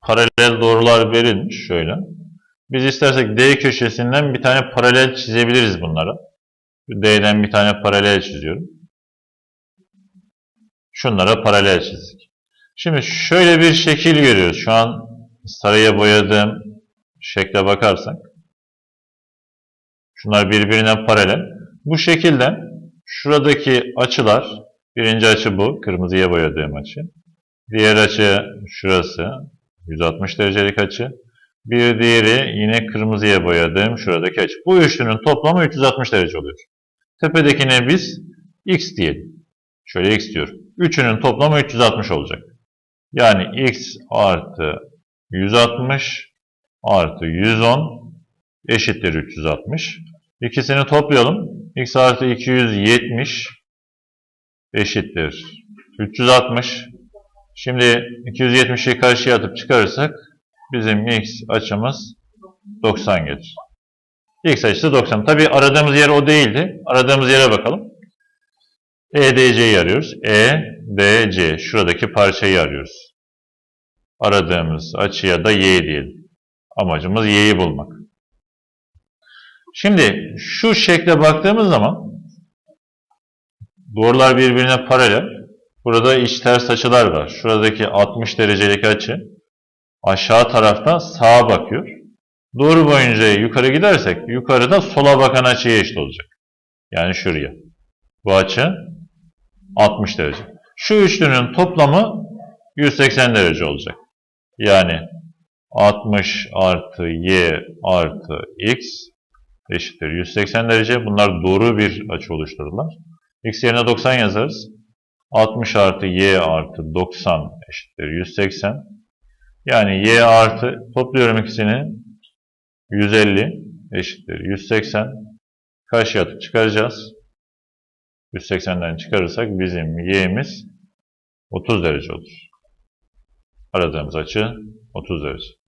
paralel doğrular verilmiş şöyle. Biz istersek D köşesinden bir tane paralel çizebiliriz bunlara. D'den bir tane paralel çiziyorum. Şunlara paralel çizdik. Şimdi şöyle bir şekil görüyoruz. Şu an sarıya boyadığım şekle bakarsak. Şunlar birbirine paralel. Bu şekilde şuradaki açılar, birinci açı bu, kırmızıya boyadığım açı. Diğer açı şurası, 160 derecelik açı. Bir diğeri yine kırmızıya boyadığım şuradaki açı. Bu üçlünün toplamı 360 derece oluyor. Tepedekine biz x diyelim. Şöyle x diyorum. Üçünün toplamı 360 olacak. Yani x artı 160 artı 110 eşittir 360. İkisini toplayalım. x artı 270 eşittir 360. Şimdi 270'i karşıya atıp çıkarırsak bizim x açımız 90 gelir. X açısı 90. Tabi aradığımız yer o değildi. Aradığımız yere bakalım. EDC'yi arıyoruz. EDC. Şuradaki parçayı arıyoruz. Aradığımız açıya da Y diyelim. Amacımız Y'yi bulmak. Şimdi şu şekle baktığımız zaman doğrular birbirine paralel. Burada iç ters açılar var. Şuradaki 60 derecelik açı aşağı tarafta sağa bakıyor. Doğru boyunca yukarı gidersek yukarıda sola bakan açıya eşit olacak. Yani şuraya. Bu açı 60 derece. Şu üçlünün toplamı 180 derece olacak. Yani 60 artı y artı x eşittir 180 derece. Bunlar doğru bir açı oluştururlar. x yerine 90 yazarız. 60 artı y artı 90 eşittir 180. Yani y artı topluyorum ikisini 150 eşittir 180. Karşıya atıp çıkaracağız. 180'den çıkarırsak bizim y'miz 30 derece olur. Aradığımız açı 30 derece.